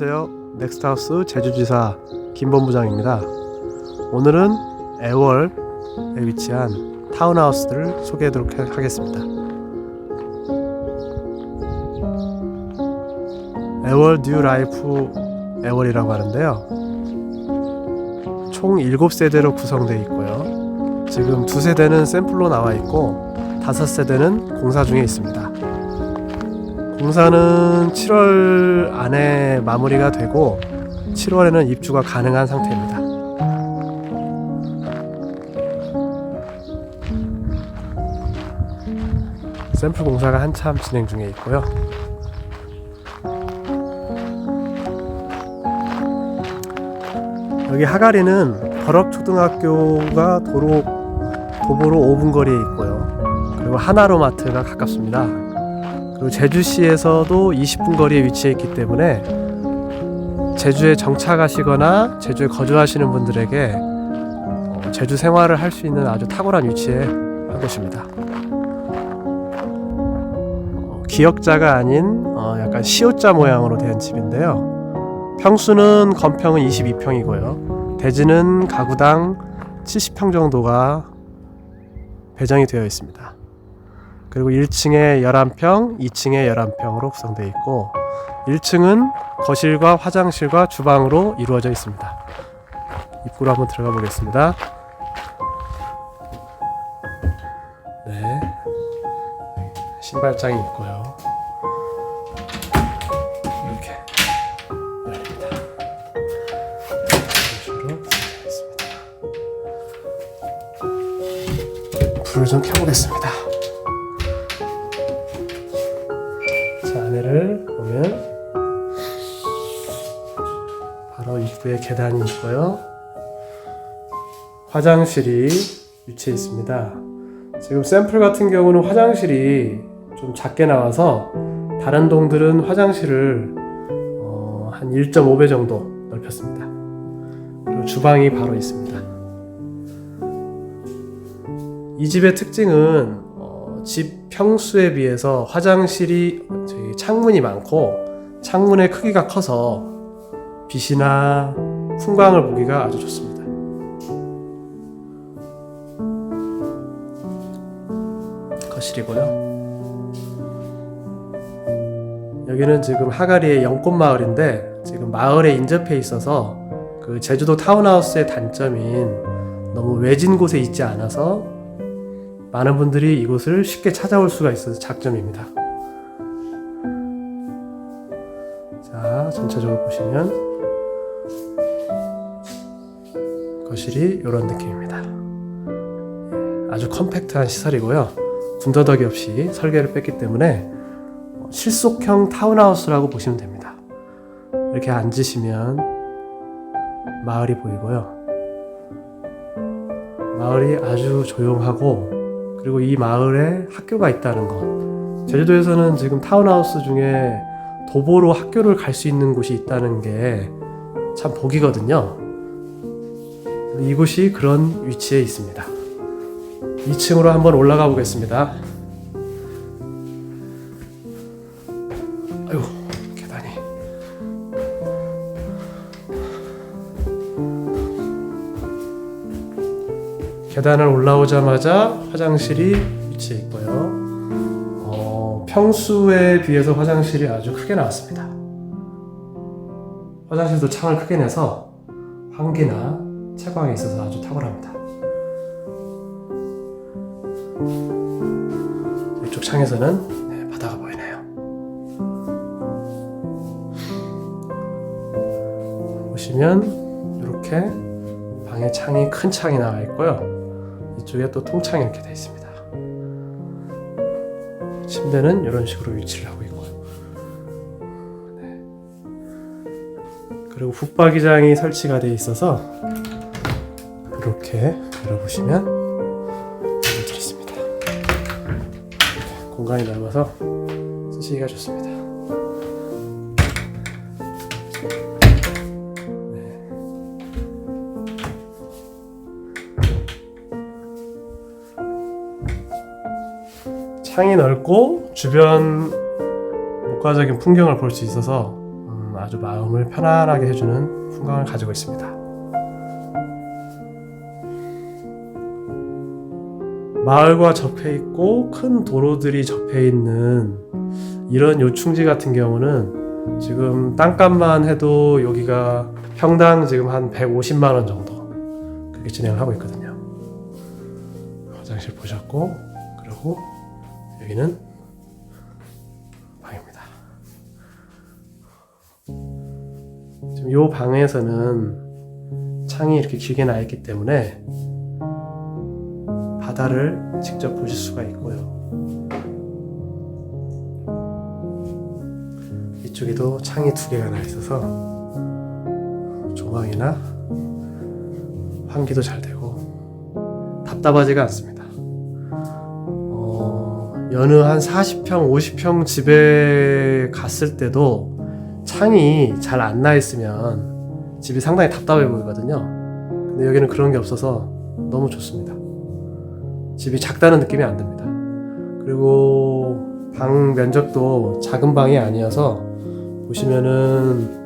안녕하세요. 넥스트하우스 제주지사 김본부장입니다. 오늘은 애월에 위치한 타운하우스들을 소개하도록 하- 하겠습니다. 애월 뉴 라이프 애월이라고 하는데요. 총 7세대로 구성되어 있고요. 지금 두 세대는 샘플로 나와 있고 다섯 세대는 공사 중에 있습니다. 공사는 7월 안에 마무리가 되고 7월에는 입주가 가능한 상태입니다. 샘플 공사가 한참 진행 중에 있고요. 여기 하가리는 버럭초등학교가 도로 도보로 5분 거리에 있고요. 그리고 하나로마트가 가깝습니다. 그리고 제주시에서도 20분 거리에 위치해 있기 때문에 제주에 정착하시거나 제주에 거주하시는 분들에게 어, 제주 생활을 할 수 있는 아주 탁월한 위치에 한 곳입니다. 어, 기역자가 아닌 어, 약간 시옷자 모양으로 된 집인데요. 평수는 건평은 22평이고요. 대지는 가구당 70평 정도가 배정이 되어 있습니다. 그리고 1층에 11평, 2층에 11평으로 구성되어 있고 1층은 거실과 화장실과 주방으로 이루어져 있습니다. 입구로 한번 들어가 보겠습니다. 네. 신발장이 있고요. 이렇게 열립니다. 이런 식으로 있습니다. 불을 좀 켜보겠습니다. 계단이 있고요. 화장실이 위치해 있습니다. 지금 샘플 같은 경우는 화장실이 좀 작게 나와서 다른 동들은 화장실을 어, 한 1.5배 정도 넓혔습니다. 그리고 주방이 바로 있습니다. 이 집의 특징은 어, 집 평수에 비해서 화장실이 창문이 많고 창문의 크기가 커서 빛이나 풍광을 보기가 아주 좋습니다. 거실이고요. 여기는 지금 하가리의 영꽃 마을인데 지금 마을에 인접해 있어서 그 제주도 타운하우스의 단점인 너무 외진 곳에 있지 않아서 많은 분들이 이곳을 쉽게 찾아올 수가 있어서 장점입니다. 자, 전체적으로 보시면 거실이 이런 느낌입니다. 예, 아주 컴팩트한 시설이고요. 군더더기 없이 설계를 뺐기 때문에 실속형 타운하우스라고 보시면 됩니다. 이렇게 앉으시면 마을이 보이고요. 마을이 아주 조용하고 그리고 이 마을에 학교가 있다는 것. 제주도에서는 지금 타운하우스 중에 도보로 학교를 갈 수 있는 곳이 있다는 게 참 복이거든요. 이곳이 그런 위치에 있습니다. 2층으로 한번 올라가 보겠습니다. 아이고, 계단이. 계단을 올라오자마자 화장실이 위치해 있고요. 어, 평수에 비해서 화장실이 아주 크게 나왔습니다. 화장실도 창을 크게 내서 환기나 채광에 있어서 아주 탁월합니다. 이쪽 창에서는 네, 바다가 보이네요. 보시면 이렇게 방에 창이 큰 창이 나와 있고요. 이쪽에 또 통창이 이렇게 되어 있습니다. 침대는 이런 식으로 위치를 하고 있고요. 네. 그리고 북박이장이 설치가 되어 있어서 이렇게 열어보시면 문들이 있습니다. 공간이 넓어서 쓰시기가 좋습니다. 네. 창이 넓고 주변 목가적인 풍경을 볼 수 있어서 음, 아주 마음을 편안하게 해주는 풍광을 가지고 있습니다. 마을과 접해 있고 큰 도로들이 접해 있는 이런 요충지 같은 경우는 지금 땅값만 해도 여기가 평당 지금 한 150만 원 정도 그렇게 진행을 하고 있거든요. 화장실 보셨고 그리고 여기는 방입니다. 지금 이 방에서는 창이 이렇게 길게 나 있기 때문에 바다를 직접 보실 수가 있고요. 이쪽에도 창이 두 개가 나 있어서 조망이나 환기도 잘 되고 답답하지가 않습니다. 어, 여느 한 40평, 50평 집에 갔을 때도 창이 잘 안 나 있으면 집이 상당히 답답해 보이거든요. 근데 여기는 그런 게 없어서 너무 좋습니다. 집이 작다는 느낌이 안 듭니다. 그리고 방 면적도 작은 방이 아니어서 보시면은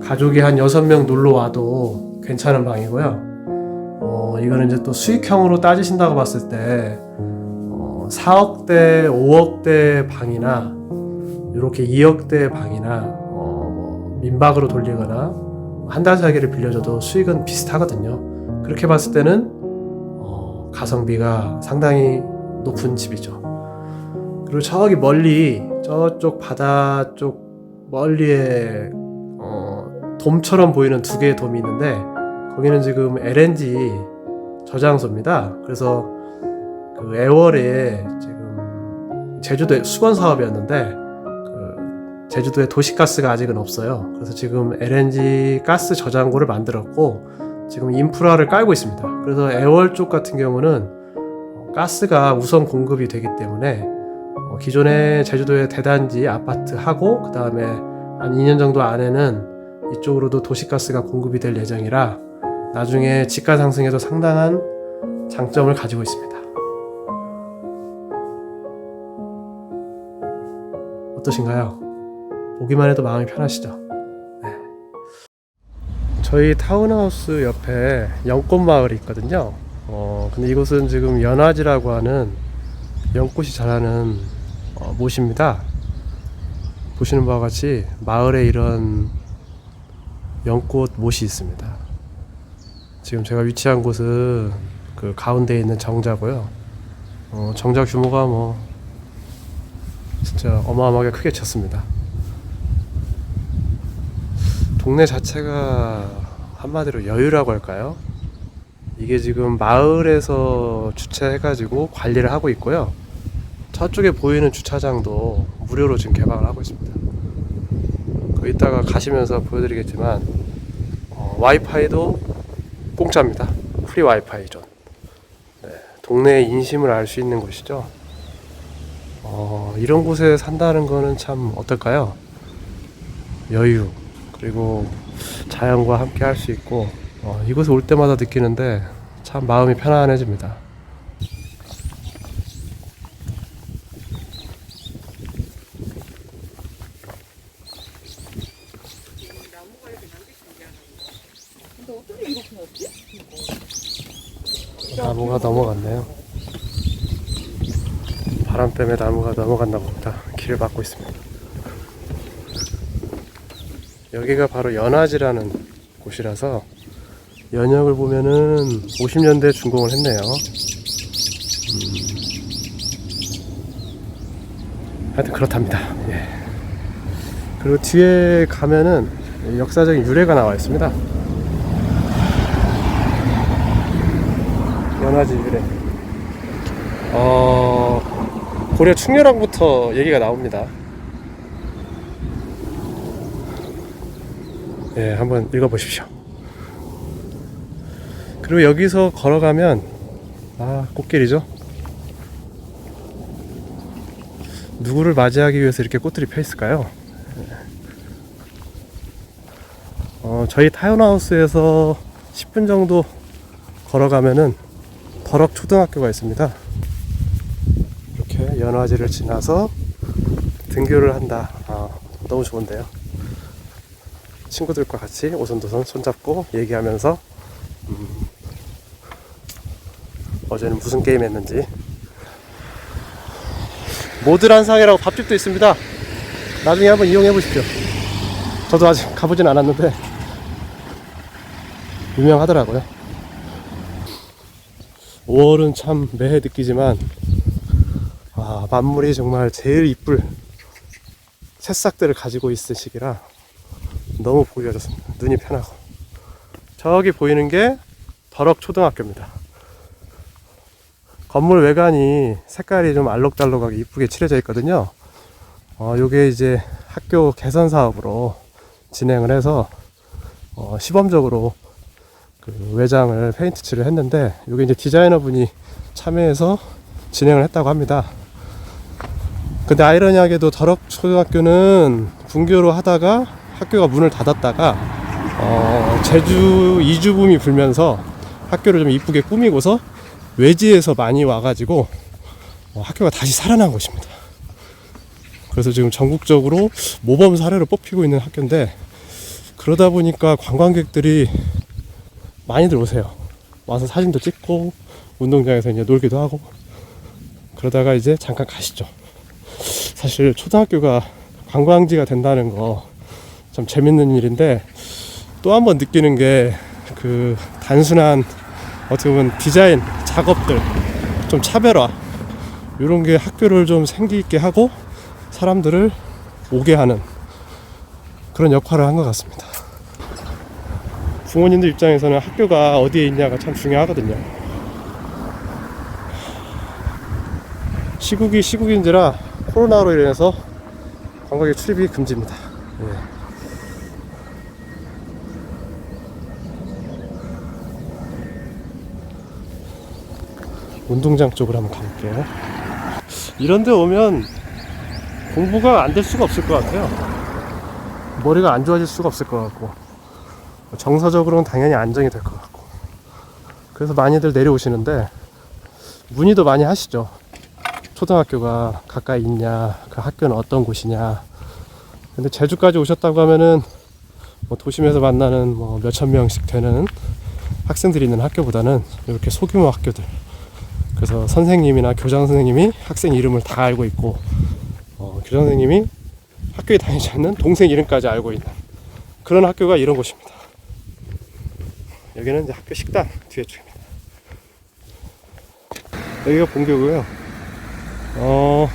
가족이 한 6명 놀러 와도 괜찮은 방이고요. 어, 이거는 이제 또 수익형으로 따지신다고 봤을 때 어, 4억대, 5억대 방이나 이렇게 2억대 방이나 어, 뭐 민박으로 돌리거나 한 달 살기를 빌려줘도 수익은 비슷하거든요. 그렇게 봤을 때는 어, 가성비가 상당히 높은 집이죠. 그리고 저기 멀리 저쪽 바다 쪽 멀리에 어, 돔처럼 보이는 두 개의 돔이 있는데 거기는 지금 LNG 저장소입니다. 그래서 그 애월에 지금 제주도 수건 사업이었는데 그 제주도에 도시가스가 아직은 없어요. 그래서 지금 LNG 가스 저장고를 만들었고 지금 인프라를 깔고 있습니다. 그래서 애월 쪽 같은 경우는 어, 가스가 우선 공급이 되기 때문에 어, 기존에 제주도의 대단지 아파트 하고 그 다음에 한 2년 정도 안에는 이쪽으로도 도시가스가 공급이 될 예정이라 나중에 집가 상승에도 상당한 장점을 가지고 있습니다. 어떠신가요? 보기만 해도 마음이 편하시죠? 네. 저희 타운하우스 옆에 연꽃마을이 있거든요. 어, 근데 이곳은 지금 연화지라고 하는 연꽃이 자라는 어, 못입니다. 보시는 바와 같이 마을에 이런 연꽃 못이 있습니다. 지금 제가 위치한 곳은 그 가운데에 있는 정자고요. 어, 정자 규모가 뭐 진짜 어마어마하게 크게 쳤습니다. 동네 자체가 한마디로 여유라고 할까요? 이게 지금 마을에서 주최해가지고 관리를 하고 있고요. 저쪽에 보이는 주차장도 무료로 지금 개방을 하고 있습니다. 그 이따가 가시면서 보여드리겠지만 어, 와이파이도 공짜입니다. 프리 와이파이 존. 네, 동네의 인심을 알 수 있는 곳이죠. 어, 이런 곳에 산다는 거는 참 어떨까요? 여유 그리고 자연과 함께 할 수 있고 어, 이곳에 올 때마다 느끼는데 참 마음이 편안해집니다. 나무가 넘어갔네요. 바람 때문에 나무가 넘어갔나 봅니다. 길을 막고 있습니다. 여기가 바로 연화지라는 곳이라서 연역을 보면은 50년대 준공을 했네요. 음. 하여튼 그렇답니다. 예. 그리고 뒤에 가면은 역사적인 유래가 나와 있습니다. 연화지 유래. 어, 고려 충렬왕부터 얘기가 나옵니다. 예, 한번 읽어보십시오. 그리고 여기서 걸어가면, 아, 꽃길이죠? 누구를 맞이하기 위해서 이렇게 꽃들이 펴 있을까요? 어, 저희 타운하우스에서 10분 정도 걸어가면은 더럭 초등학교가 있습니다. 이렇게 연화지를 지나서 등교를 한다. 아, 너무 좋은데요. 친구들과 같이 오손도손 손잡고 얘기하면서 음, 어제는 무슨 게임 했는지 모드란상이라고 밥집도 있습니다. 나중에 한번 이용해 보십시오. 저도 아직 가보진 않았는데 유명하더라고요. 5월은 참 매해 느끼지만 아, 만물이 정말 제일 이쁠 새싹들을 가지고 있을 시기라 너무 보기가 좋습니다. 눈이 편하고 저기 보이는 게 덜럭 초등학교입니다. 건물 외관이 색깔이 좀 알록달록하게 이쁘게 칠해져 있거든요. 어, 요게 이제 학교 개선 사업으로 진행을 해서 어, 시범적으로 그 외장을 페인트 칠을 했는데 요게 이제 디자이너 분이 참여해서 진행을 했다고 합니다. 근데 아이러니하게도 덜럭 초등학교는 분교로 하다가 학교가 문을 닫았다가 어, 제주 이주 붐이 불면서 학교를 좀 이쁘게 꾸미고서 외지에서 많이 와가지고 어, 학교가 다시 살아난 것입니다. 그래서 지금 전국적으로 모범 사례로 뽑히고 있는 학교인데 그러다 보니까 관광객들이 많이들 오세요. 와서 사진도 찍고 운동장에서 이제 놀기도 하고 그러다가 이제 잠깐 가시죠. 사실 초등학교가 관광지가 된다는 거 참 재밌는 일인데 또 한 번 느끼는 게 그 단순한 어떻게 보면 디자인 작업들 좀 차별화 이런 게 학교를 좀 생기 있게 하고 사람들을 오게 하는 그런 역할을 한 것 같습니다. 부모님들 입장에서는 학교가 어디에 있냐가 참 중요하거든요. 시국이 시국인지라 코로나로 인해서 관광객 출입이 금지입니다. 예. 운동장 쪽으로 한번 가볼게요. 이런 데 오면 공부가 안 될 수가 없을 것 같아요. 머리가 안 좋아질 수가 없을 것 같고, 정서적으로는 당연히 안정이 될 것 같고. 그래서 많이들 내려오시는데, 문의도 많이 하시죠. 초등학교가 가까이 있냐, 그 학교는 어떤 곳이냐. 근데 제주까지 오셨다고 하면은, 뭐 도심에서 만나는 뭐 몇천 명씩 되는 학생들이 있는 학교보다는 이렇게 소규모 학교들. 그래서 선생님이나 교장 선생님이 학생 이름을 다 알고 있고, 어, 교장 선생님이 학교에 다니지 않는 동생 이름까지 알고 있는 그런 학교가 이런 곳입니다. 여기는 이제 학교 식당 뒤에 쪽입니다. 여기가 본교고요. 어,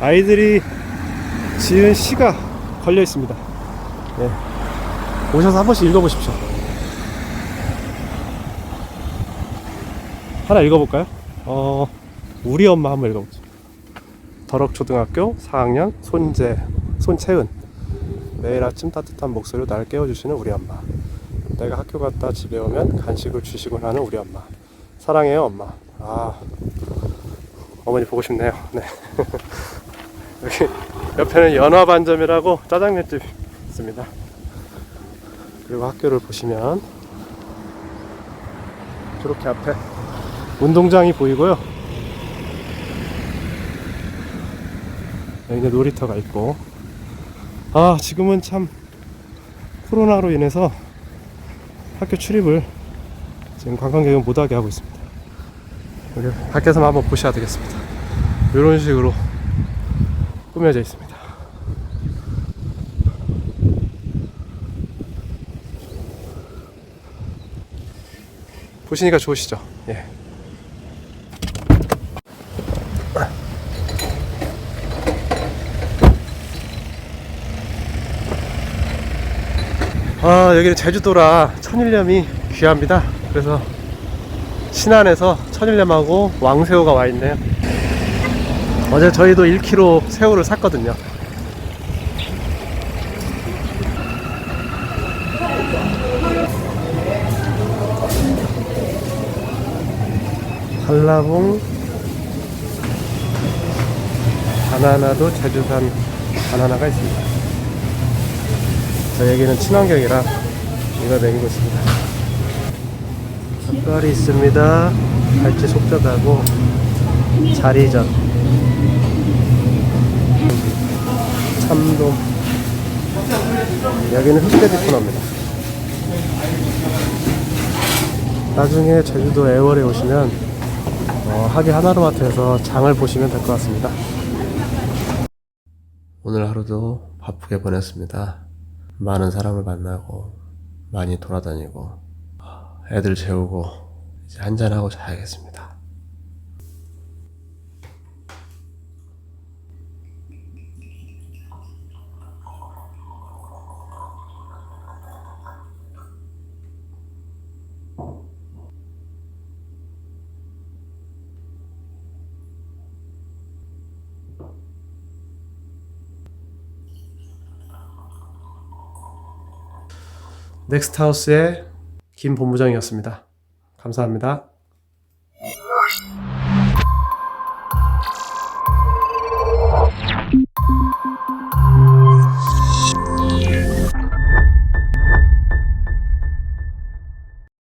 아이들이 지은 시가 걸려 있습니다. 네. 오셔서 한 번씩 읽어보십시오. 하나 읽어볼까요? 어, 우리 엄마 한번 읽어보죠. 덜럭초등학교 4학년 손재, 손채은. 매일 아침 따뜻한 목소리로 날 깨워주시는 우리 엄마. 내가 학교 갔다 집에 오면 간식을 주시곤 하는 우리 엄마. 사랑해요, 엄마. 아, 어머니 보고 싶네요. 네. 여기 옆에는 연화반점이라고 짜장면집 있습니다. 그리고 학교를 보시면 저렇게 앞에 운동장이 보이고요. 여기는 놀이터가 있고 아 지금은 참 코로나로 인해서 학교 출입을 지금 관광객은 못하게 하고 있습니다. 여기 밖에서만 한번 보셔야 되겠습니다. 이런 식으로 꾸며져 있습니다. 보시니까 좋으시죠? 예. 아 여기는 제주도라 천일염이 귀합니다. 그래서 신안에서 천일염하고 왕새우가 와 있네요. 어제 저희도 1kg 새우를 샀거든요. 한라봉 바나나도 제주산 바나나가 있습니다. 저 여기는 친환경이라 이거 먹이고 있습니다. 젓갈이 있습니다. 갈치 속젓하고 자리젓, 참돔, 여기는 흑돼지 코너입니다. 나중에 제주도 애월에 오시면 어, 하기 하나로마트에서 장을 보시면 될 것 같습니다. 오늘 하루도 바쁘게 보냈습니다. 많은 사람을 만나고 많이 돌아다니고 애들 재우고 이제 한잔하고 자야겠습니다. 넥스트하우스의 김 본부장이었습니다. 감사합니다.